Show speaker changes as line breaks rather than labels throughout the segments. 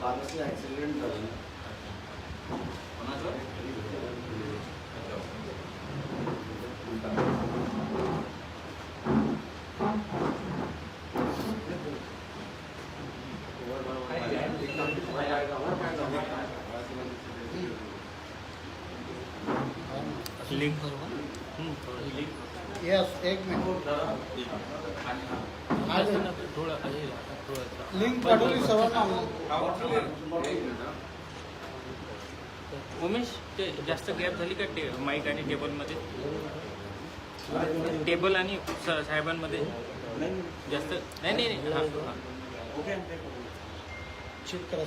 कारचं accident झालं
link
yes एक minute आज
थोडं थोडं
लिंक पाठवली सर्वांना
उमेश ते जास्त गॅप झाली का टे माईक आणि टेबलमध्ये टेबल आणि साहेबांमध्ये जास्त नाही नाही नाही. हा, हा.
चेक करा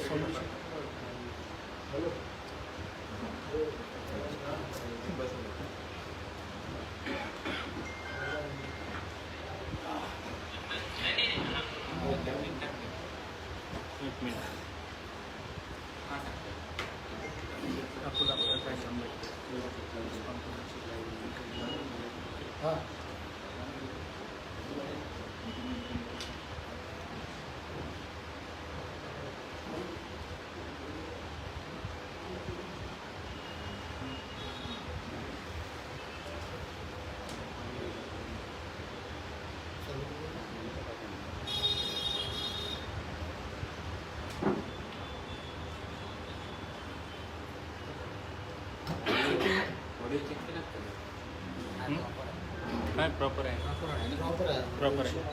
एक मिनिट प्रॉपर आहे
प्रॉपर आहे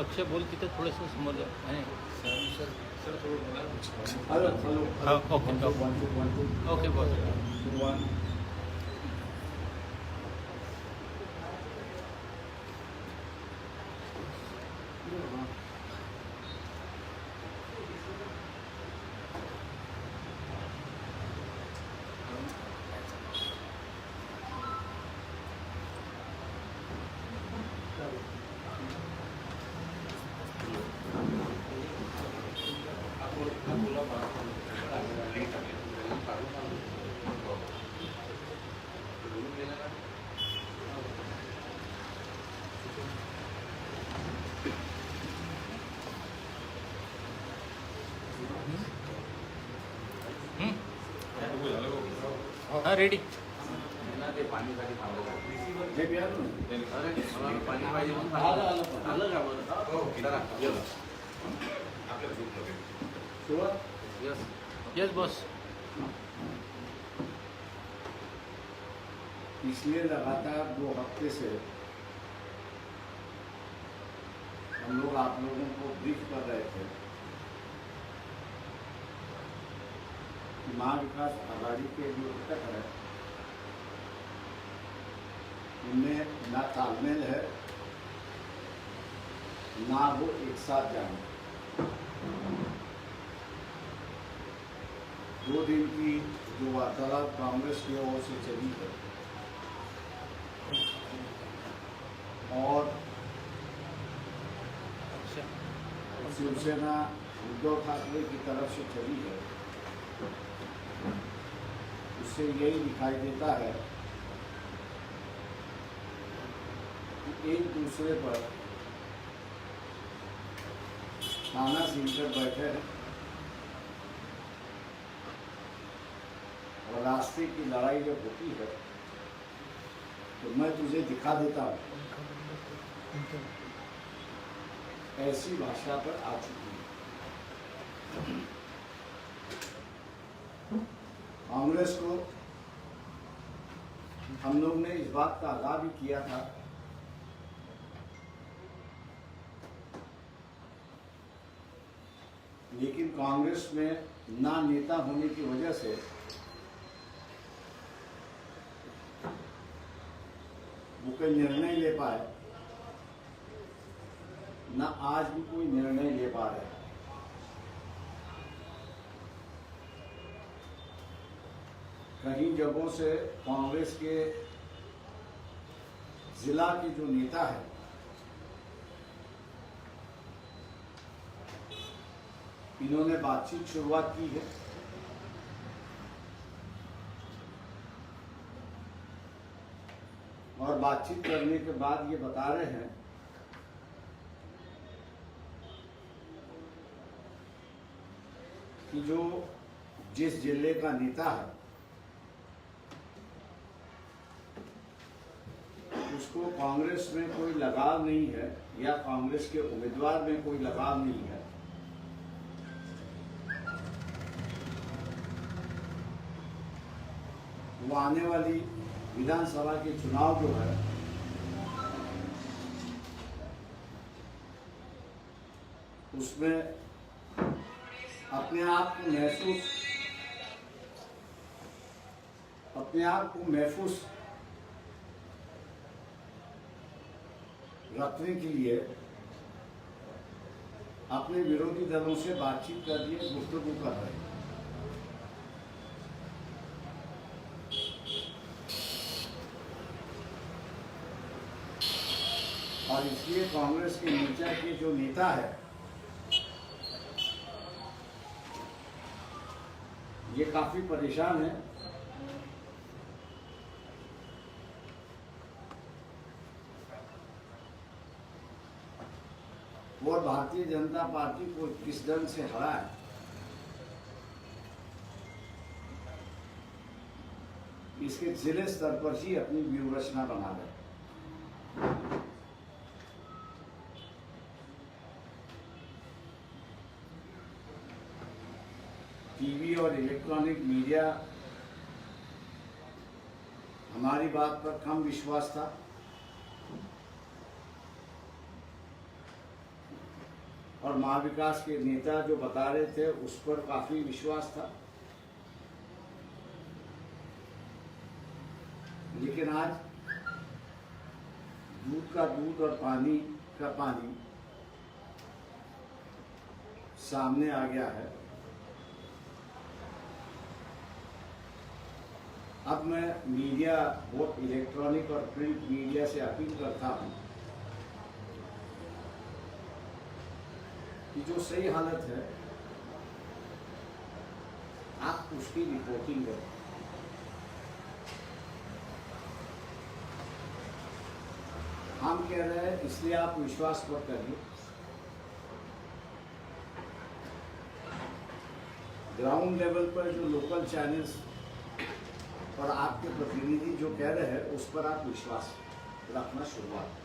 अक्षय बोल तिथं थोडंसं समोर हा, okay okay. Okay ready. Yes boss
पिछले लगातार दो हफ़्ते से हम लोग आप लोगों को ब्रीफ कर रहे थे। कि महा विकास आघाड़ी के जो घटक है। उनमें ना तालमेल है ना वो एक साथ जाए दो दिन की जो वार्तालाप कांग्रेस की ओर से चली है और शिवसेना उद्धव ठाकरे की तरफ़ से चली है। उससे यही दिखाई देता है कि एक दूसरे पर खाना सीखकर बैठे हैं और रास्ते की लड़ाई जब होती है तो मैं तुझे दिखा देता हूँ। ऐसी भाषा पर आ चुकी है। कांग्रेस को हम लोग ने इस बात का आगाह भी किया था। लेकिन कांग्रेस में ना नेता होने की वजह से वो कोई निर्णय ले पाए। न आज भी कोई निर्णय ले पा रहे कई जगहों से कांग्रेस के जिला के जो नेता है, इन्होंने बातचीत शुरुआत की है। और बातचीत करने के बाद ये बता रहे हैं कि जो जिस ज़िले का नेता है उसको कांग्रेस में कोई लगाव नहीं है या कांग्रेस के उम्मीदवार में कोई लगाव नहीं है। वो आने वाली विधानसभा के चुनाव जो है, उसमें अपने आप को महसूस, अपने आप को महफूज रखने के लिए अपने विरोधी दलों से बातचीत कर लिए गुफ्तगू कर रहे हैं। और इसलिए कांग्रेस के मोर्चा के जो नेता है, ये काफ़ी परेशान है और भारतीय जनता पार्टी को किस ढंग से हरा है इसके ज़िले स्तर पर ही अपनी व्यूह रचना बना रहे टीवी और इलेक्ट्रॉनिक मीडिया, हमारी बात पर कम विश्वास था। महाविकास के नेता जो बता रहे थे, उस पर काफ़ी विश्वास था। लेकिन आज दूध का दूध और पानी का पानी सामने आ गया है। अब मैं मीडिया बोथ इलेक्ट्रॉनिक और प्रिंट मीडिया से अपील करता हूँ कि जो सही हालत है, आप उसकी रिपोर्टिंग करें। हम कह रहे हैं, इसलिए आप विश्वास मत करिए। ग्राउंड लेवल पर जो लोकल चैनल्स और आपके प्रतिनिधि जो कह रहे हैं, उस पर आप विश्वास रखना शुरुआत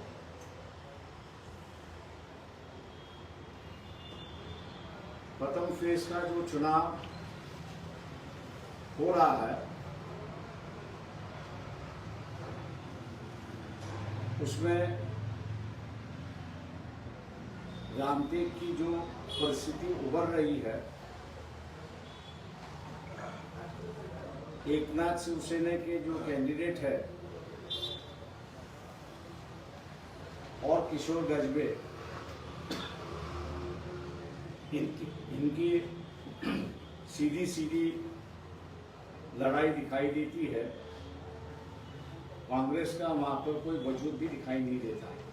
फ़ेज़ का जो चुनाव हो रहा है, उसमें रामदेव की जो परिस्थिति उभर रही है एक नाथ शिवसेना के जो कैंडिडेट है और किशोर गजबे, इनकी। इनकी सीधी सीधी लड़ाई दिखाई देती है, कांग्रेस का वहाँ पर कोई वजूद भी दिखाई नहीं देता। है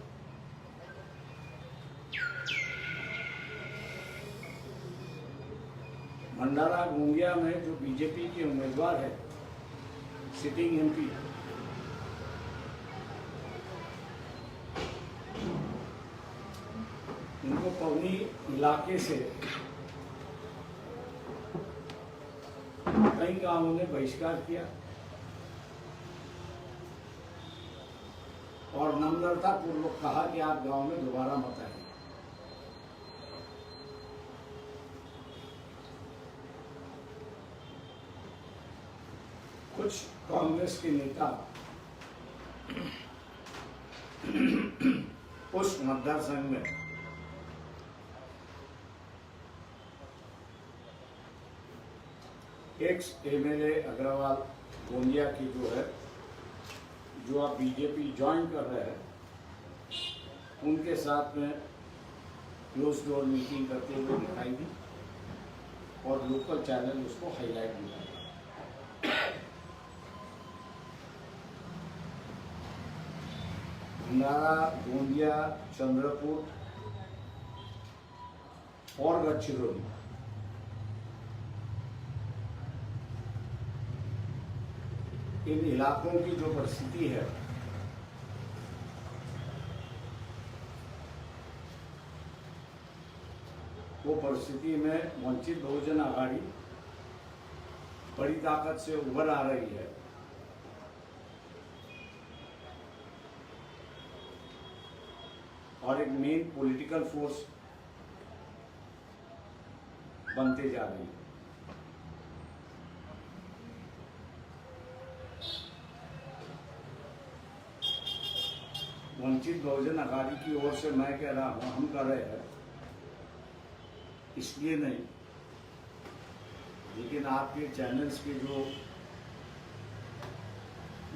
भंडारा गोंदिया में जो बीजेपी के उम्मीदवार है, सिटिंग एमपी उनको पवनी इलाके से कई गाँवों ने बहिष्कार किया। और नम्रता पूर्वक कहा कि आप गाँव में दोबारा मत आए कुछ कांग्रेस के नेता उस मतदार संघ में एक्स एमएलए अग्रवाल गोंदिया की जो है, जो आप बीजेपी ज्वाइन कर रहे हैं, उनके साथ में क्लोज डोर मीटिंग करते हुए दिखाई दी और लोकल चैनल उसको हाईलाइट दिया भंडारा गोंदिया चंद्रपुर और गढ़चिरौली इन इलाकों की जो परिस्थिति है, वो परिस्थिति में वंचित बहुजन आघाड़ी बड़ी ताकत से उभर आ रही है। और एक मेन पॉलिटिकल फोर्स बनते जा रही है। वंचित बहुजन अघाड़ी की ओर से मैं कह रहा हूँ, हम कर रहे हैं। इसलिए नहीं, लेकिन आपके चैनल्स के जो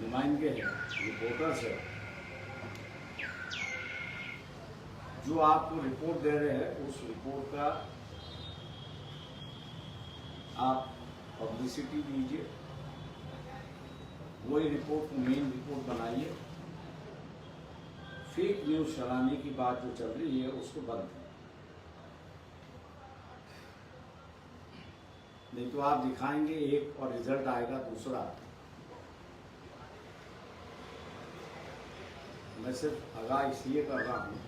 नुमाइंदे हैं रिपोर्टर्स हैं, जो आपको रिपोर्ट दे रहे हैं, उस रिपोर्ट का आप पब्लिसिटी दीजिए। वही रिपोर्ट को मेन रिपोर्ट बनाइए। फेक न्यूज़ चलाने की बात जो चल रही है, उसको बंद करें। नहीं तो आप दिखाएँगे, एक और रिज़ल्ट आएगा, दूसरा। मैं सिर्फ़ आगाह इसलिए कर रहा हूँ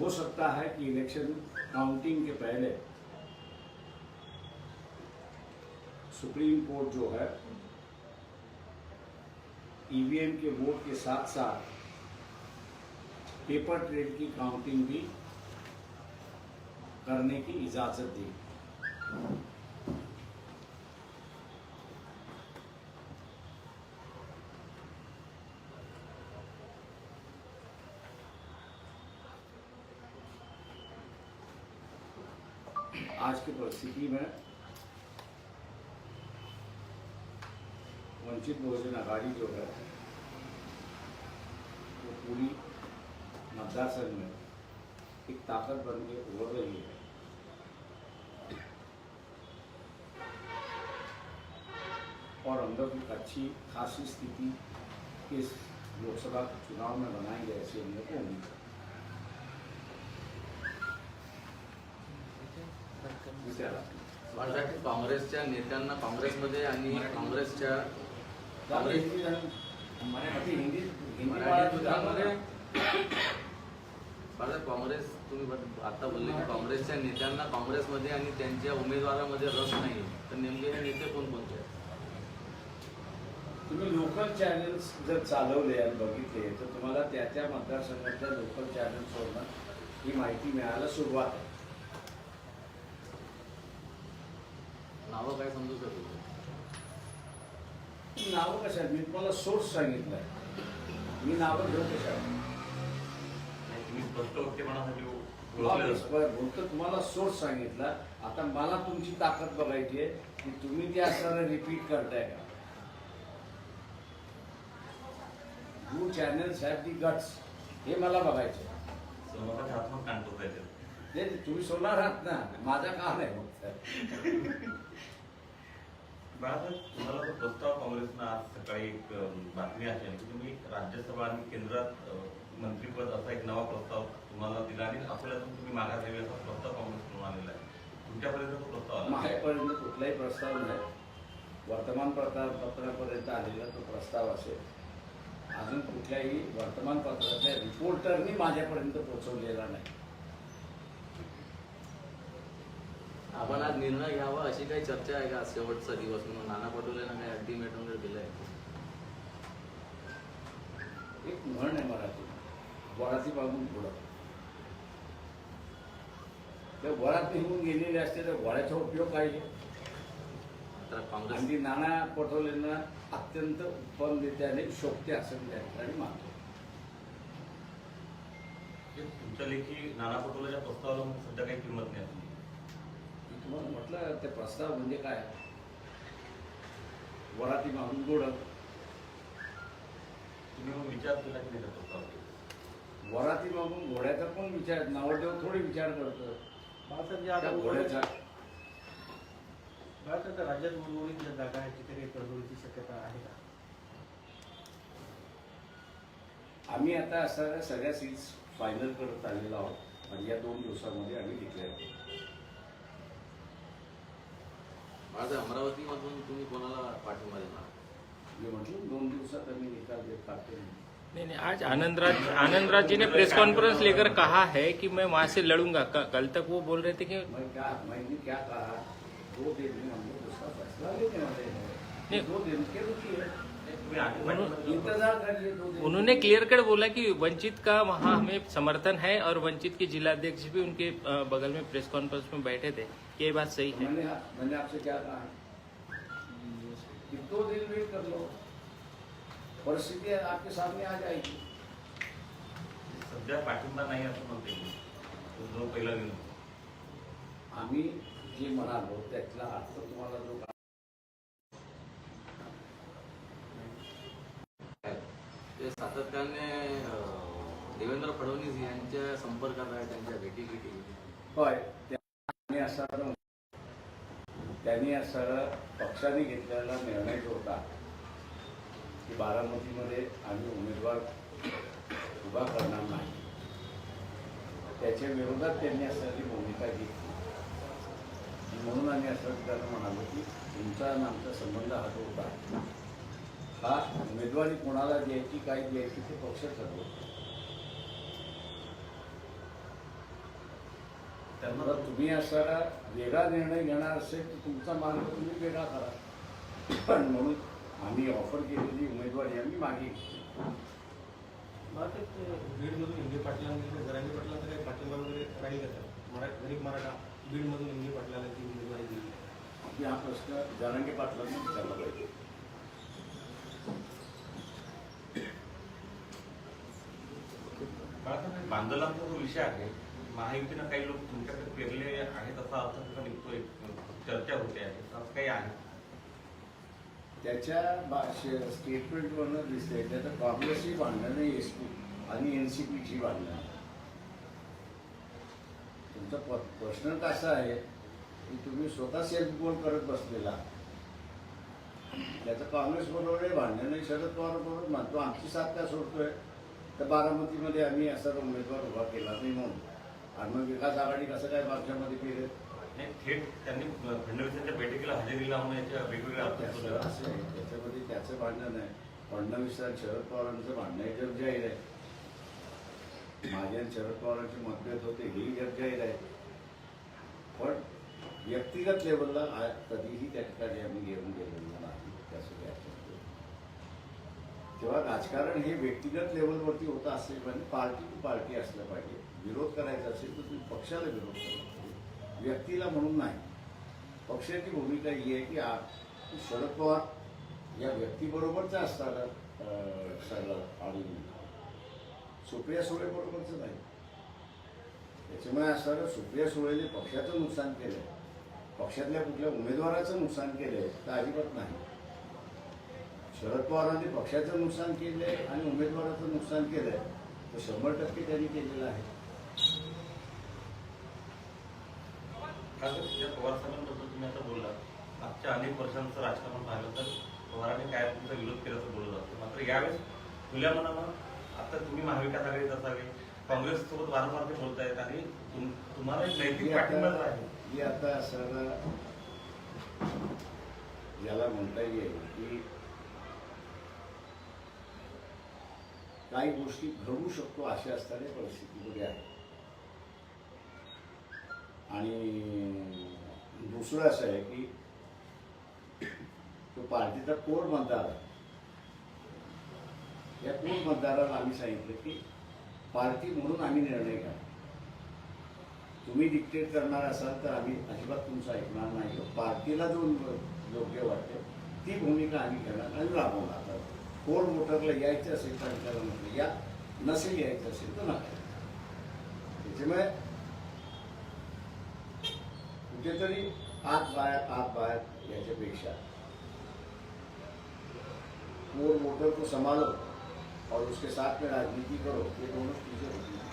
हो सकता है कि इलेक्शन काउंटिंग के पहले सुप्रीम कोर्ट जो है ईवीएम के वोट के साथ साथ पेपर ट्रेड की काउंटिंग भी करने की इजाज़त दी। आज की परिस्थिति में बहुजन आघाड़ी जो है, वो पूरी मतदार संघ में एक ताकत बन के उभर रही है। और हम लोग एक अच्छी, खासी स्थिति इस लोकसभा चुनाव में बनाएँगे ऐसी हम लोग को उम्मीद है।
काँग्रेसच्या नेत्यांना काँग्रेसमध्ये आणि काँग्रेसच्या
कांग्रेस
तुम्ही आता बोलले की काँग्रेसच्या नेत्यांना काँग्रेसमध्ये आणि त्यांच्या उमेदवारामध्ये रस नाही तर नेमके हे नेते कोणकोणते आहेत?
तुम्ही लोकल चॅनल्स जर चालवले आणि बघितले तर तुम्हाला त्या त्या मतदारसंघातल्या लोकल चॅनल्सवरनं ही माहिती मिळायला सुरुवात आहे.
नावं काय समजू शकतो
नावं कशा? मी तुम्हाला सोर्स सांगितलंय. मी नावं घेऊ कशा
तुम्ही स्पष्ट वक्तव्यासाठी ओळखले जाता.
बोलतो. तुम्हाला सोर्स सांगितला. आता मला तुमची ताकद बघायची आहे की तुम्ही ते असताना रिपीट करताय का? You channels have the guts हे मला बघायचे नाही, तुम्ही सोडणार आहात ना. माझा काम आहे फक्त.
बाळासाहेब तुम्हाला प्रस्ताव काँग्रेसनं आज सकाळी एक बातमी अशी आहे की तुम्ही राज्यसभा आणि केंद्रात मंत्रीपद असा एक नवा प्रस्ताव तुम्हाला दिला आणि अकोल्यातून तुम्ही मागास घ्यावी असा प्रस्ताव काँग्रेसकडून आलेला आहे. तुमच्यापर्यंत तो प्रस्ताव आला?
माझ्यापर्यंत कुठलाही प्रस्ताव नाही. वर्तमानपत्रा पत्रापर्यंत आलेला तो प्रस्ताव असेल. अजून कुठल्याही वर्तमानपत्रातल्या रिपोर्टरनी माझ्यापर्यंत पोहोचवलेला नाही.
आपण आज निर्णय घ्यावा अशी काही चर्चा आहे का? आज शेवटचा दिवस म्हणून नाना पटोलेनं काही अल्टिमेटम वगैरे दिलंय?
एक म्हण आहे मराठी. वराती मागून पुढं. त्या वरात निघून गेलेले असते तर वराचा उपयोग काय आहे?
तर काँग्रेस
आणि नाना पटोलेंना अत्यंत उत्पन्नरित्याने शोभते असं मी त्या ठिकाणी मानतो.
तुमच्या लेखी नाना पटोलेच्या प्रस्तावाला सध्या काही किंमत नाही.
तुम्हाला म्हटलं ते प्रस्ताव म्हणजे काय? वराती मागून गोड.
तुम्ही मग विचार केला की नाही
वराती मागून घोड्याचा पण विचार नवरदेव थोडी विचार करतो.
आता
घोड्याचा.
त्या राज्यात उर्वरित जागा आहेत तिथे काही तडजोडीची शक्यता आहे का?
आम्ही आता असणाऱ्या सगळ्या सीट्स फायनल करत आलेलो आहोत. आणि या दोन दिवसामध्ये आम्ही डिक्लेअर करू
माझं अमरावतीमधून तुम्ही कोणाला पाठिंबा देणार?
मी म्हटलं दोन दिवसात आम्ही निकाल देत काढते
नहीं नहीं आज आनंदराज आनंदराज जी ने प्रेस कॉन्फ्रेंस लेकर कहा है कि मैं वहाँ से लड़ूँगा? कल तक वो बोल रहे थे कि
मैं क्या मैंने क्या कहा? दो दिन में हम लोग उसका फैसला लेने वाले हैं।
नहीं।
दो दिन के रुकिए
उन्होंने क्लियर कट बोला कि वंचित का वहाँ हमें समर्थन है और वंचित के जिलाध्यक्ष भी उनके बगल में प्रेस कॉन्फ्रेंस में बैठे थे। ये बात सही है।
मैंने मैंने आपसे क्या कहा कि दो दिन वेट कर लो। परिस्थिती आपके सामने आ जाएगी।
सध्या पाठिंबा नाही असं म्हणते तो जो पहिला निर्णय
आम्ही जे म्हणालो त्यातला अर्थ तुम्हाला जो
ते सातत्याने अं, देवेंद्र फडणवीस यांच्या संपर्कात आहे त्यांच्या भेटी भेटी
होय असा त्यांनी असं पक्षाने घेतलेला निर्णय जो होता की बारामतीमध्ये आम्ही उमेदवार उभा करणार नाही. त्याच्या विरोधात त्यांनी असलेली भूमिका घेतली म्हणून आम्ही असं त्यांना म्हणालो की तुमचा आणि आमचा संबंध हा जो होता हा उमेदवारी कोणाला द्यायची काय द्यायची ते पक्ष ठरवतो.
त्यांना
जर तुम्ही असा वेगळा निर्णय घेणार असेल तर तुमचा मार्ग तुम्ही वेगळा करा. पण म्हणून आम्ही ऑफर केलेली उमेदवारी आम्ही मागे
बीडमधून हिंदी पाटलांना जरांगी पाटलांचा काही पाठिंबा वगैरे राहील का? मरा गरीब मराठा बीडमधून हिंदी पाटलाला ती उमेदवारी दिली.
की हा प्रश्न जरांगे पाटलांनी विचारला पाहिजे.
बांदलांचा जो विषय आहे महायुतीनं काही लोक तुमच्याकडे पेरले आहेत असा अर्थ निघतोय. चर्चा होते आहे. असं काही आहे?
त्याच्या स्टेटमेंटवरनं दिसतंय. त्याचं काँग्रेसची भांडणं नाही एस पी आणि एन सी पीची भांडणं तुमचा प- प्रश्न कसा आहे? की तुम्ही स्वतः सेल्फ गोल करत बसलेला. त्याचं काँग्रेस बरोबर भांडण नाही शरद पवार बरोबर म्हणतो आमची साथ का सोडतोय. तर बारामतीमध्ये आम्ही असा उमेदवार उभा केला नाही म्हणून. आणि मग विकास आघाडी कसं काय मागच्यामध्ये केलं?
नाही थेट त्यांनी फडणवीसांच्या बैठकीला हजेरी लावून याच्या वेगवेगळ्या
त्याचं. असं आहे त्याच्यामध्ये त्याचं भांडण आहे. फडणवीस आणि शरद पवारांचं भांडण आहे जग जाहीर आहे. माझ्या शरद पवारांचे मतभेद होते ही जग जाहीर आहे. पण व्यक्तिगत लेवलला कधीही त्या ठिकाणी आम्ही घेऊन गेलेलो नाही त्याचं याच्यामध्ये तेव्हा राजकारण हे व्यक्तिगत लेवलवरती होतं असेल पाहिजे पार्टी टू पार्टी असलं पाहिजे. विरोध करायचा असेल तर तुम्ही पक्षाला विरोध करा. व्यक्तीला म्हणून नाही. पक्षाची भूमिका ही आहे की आ- शरद पवार या व्यक्तीबरोबरचा असताना सगळं आणि सुप्रिया सुळे बरोबरच नाही. त्याच्यामुळे असताना सुप्रिया सुळेने पक्षाचं नुकसान केलंय. पक्षातल्या कुठल्या उमेदवाराचं नुकसान केलंय तर अजिबात नाही. शरद पवारांनी पक्षाचं नुकसान केलंय आणि उमेदवाराचं नुकसान केलंय तर शंभर टक्के त्यांनी केलेलं आहे.
तुझ्या पवार साहेबांबद्दल तुम्ही आता बोलला मागच्या अनेक वर्षांचं राजकारण पाहिलं तर पवारांनी काय तुमचा विरोध केल्याचं बोललं जातं मात्र यावेळेस खुल्या मनानं आता तुम्ही महाविकास आघाडीत असावे काँग्रेस सोबत वारंवार ते बोलतायत आणि तुम- तुम्हाला एक नैतिक पाठिंबा आहे.
ही आता सर याला म्हणता येईल की काही गोष्टी घडू शकतो अशा असणाऱ्या परिस्थितीमध्ये आहे. आणि दुसरं असं आहे की तो पार्टीचा कोर मतदार या कोर मतदाराला आम्ही सांगितलं की पार्टी म्हणून आम्ही निर्णय घ्या. तुम्ही डिक्टेट करणार असाल तर आम्ही अजिबात तुमचं ऐकणार नाही. पार्टीला जो योग्य वाटते ती भूमिका आम्ही घेणार आणि राबवणार. आता कोर मोटरला यायचं असेल तर म्हटलं या नसेल यायचं असेल तर नका. त्याच्यामुळे कुठेतरी आत बाहेर आत बाहेर याच्यापेक्षा कोर वोटर को संभालो और उसके साथ में राजनीति करो ये दोनों चीज़ें होती हैं.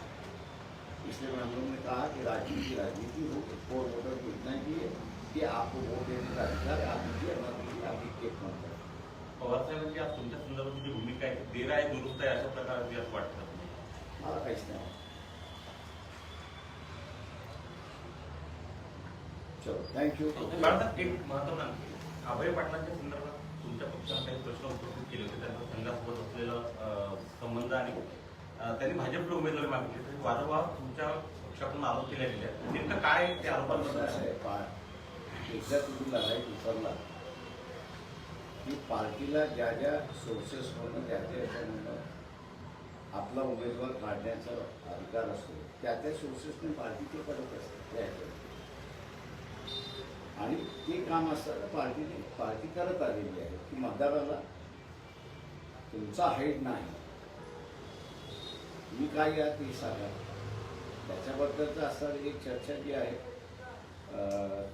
इसलिए मैं हम लोगों ने कहा कि राजनीति राजनीति हो और वोटर को इतना ही है कि आपको वोट देने का अधिकार आप दीजिए ना दीजिए आप एक मत करें।
पवार साहेबांची आज तुमच्या संदर्भात जी भूमिका आहे ती देर आहे दुरुस्त आहे अशा प्रकाराची असं वाटतं
मला काहीच नाही चलो थँक्यू
बाळासाहेब एक महत्वाचं आणखी अभय पाटलांच्या संदर्भात तुमच्या पक्षाने काही प्रश्न उपस्थित केले होते त्यांचा संघासोबत असलेला अं, संबंध आणि त्यांनी भाजपला उमेदवारी मागितली तरी वारंवार तुमच्या पक्षाकडून आरोप केले गेले आहेत. नेमकं काय ते
कसं
आरोपांबद्दल
आहे, पा- एकदा तुम्ही लढाईत उतरला की पार्टीला ज्या ज्या सोर्सेस म्हणून त्या त्या याच्यामधनं आपला उमेदवार काढण्याचा अधिकार असतो त्या त्या सोर्सेसने पार्टी ते करत असते त्या. आणि ते काम असताना पार्टीने पार्टी करत आलेली आहे. की मतदाराला तुमचा हाईट नाही. मी काय या ते सांगा? त्याच्याबद्दलचं असणारी एक चर्चा जी आहे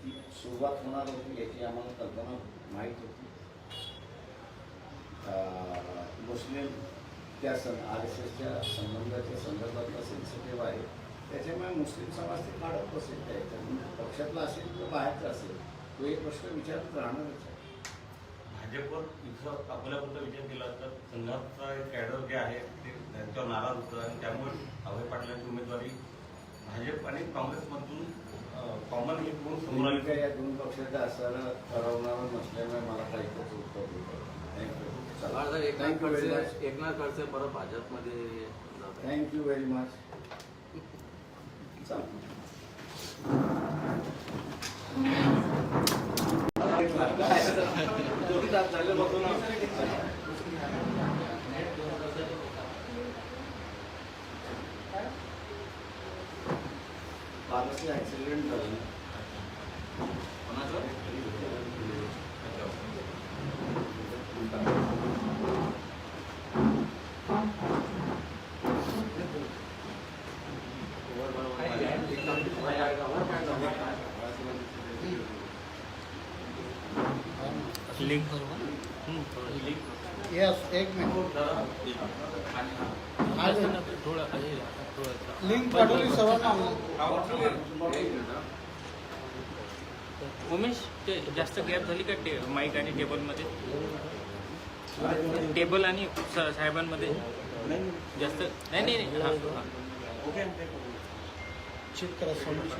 ती सुरुवात होणार होती याची आम्हाला कल्पना माहीत होती. मुस्लिम त्या सं आर एस एसच्या संबंधाच्या संदर्भातला सेन्सिटिव्ह आहे. त्याच्यामुळे मुस्लिम समाज ते काढत बसेल त्या याच्यात पक्षातला असेल किंवा बाहेरचा असेल तो एक प्रश्न विचारत राहणारच आहे.
भाजपवर इथं अकोल्याबद्दल विचार केला तर संघाचा एक कॅडर जे आहे ते त्यांच्यावर नाराज होतं आणि त्यामुळे अभय पाटलांची उमेदवारी भाजप आणि काँग्रेसमधून कॉमन एक म्हणून समोर आली.
काय या दोन पक्षाचं असणारं ठरवणारं नसल्यामुळे मला काही उत्तर देतं
एकनाथ खडसे एकनाथ खडसे परत भाजपमध्ये.
थँक्यू व्हेरी मच चला
एक्सिडेंट
लिंक
पाठवली सर्वांना
उमेश ते जास्त गॅप झाली का टे माईक आणि टेबलमध्ये टेबल आणि साहेबांमध्ये जास्त नाही नाही नाही. हा, हा.
चेक करा समोर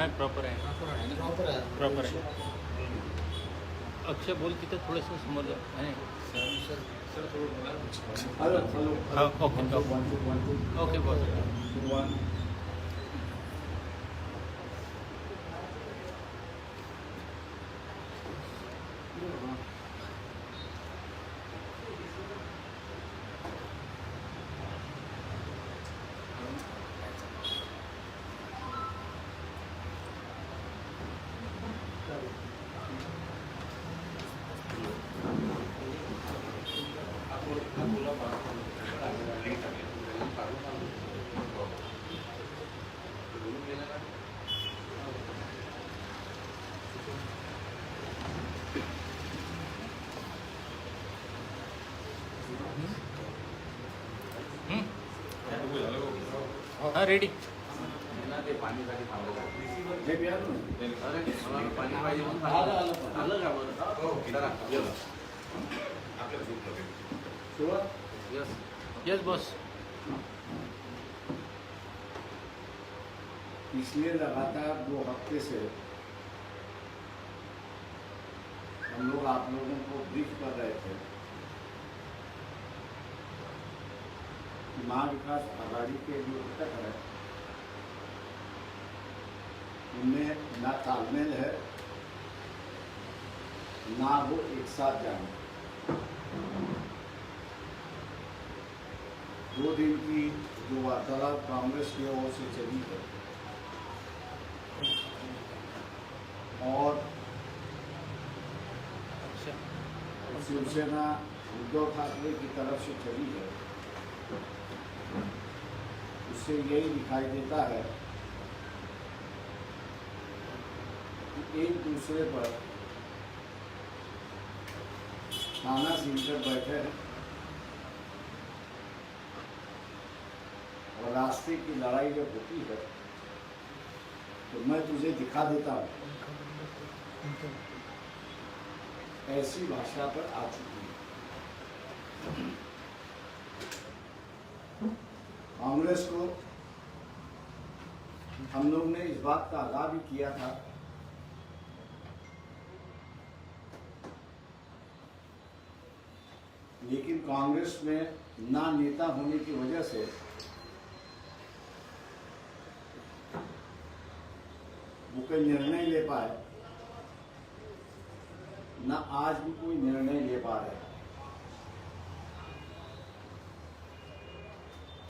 काय प्रॉपर है।
प्रॉपर आहे
प्रॉपर आहे अक्षय बोल तिथं थोडंसं समोर okay, okay.
One two one two
okay बोल
टू वन
हा रेडी
त्यांना ते पाणीसाठी थांबलं
हे बिहार ना
अरे मला पाणी पाहिजे म्हणून थांबलं. आलं का बरं जरा
आपल्या ग्रुपमध्ये
सुरुवात
यस
यस बॉस
पिछले लगातार दो हफ़्ते से हम लोग आप लोगों को ब्रीफ कर रहे थे। मार्ग का आबादी के जो घटक है। उनमें ना तालमेल है ना वो एक साथ जाए दो दिन की जो वार्तालाप कांग्रेस की ओर से चली है और
अच्छा।
शिवसेना उद्धव ठाकरे की तरफ़ से चली है। उससे यही दिखाई देता है कि एक दूसरे पर खाना सीनकर बैठे हैं और रास्ते की लड़ाई जब होती है तो मैं तुझे दिखा देता हूँ। ऐसी भाषा पर आ चुकी है। कांग्रेस को हम लोग ने इस बात का आगाह भी किया था। लेकिन कांग्रेस में ना नेता होने की वजह से वो कोई निर्णय ले पाए, ना आज भी कोई निर्णय ले पा रहे। हैं